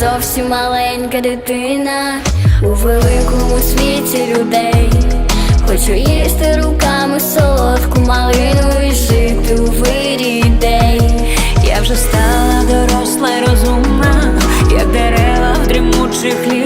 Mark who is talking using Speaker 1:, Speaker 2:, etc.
Speaker 1: Зовсім маленька дитина у великому світі людей. Хочу їсти руками солодку малину і жити у вирі ідей.
Speaker 2: Я вже стала доросла й розумна, як дерева в дрімучих лісах.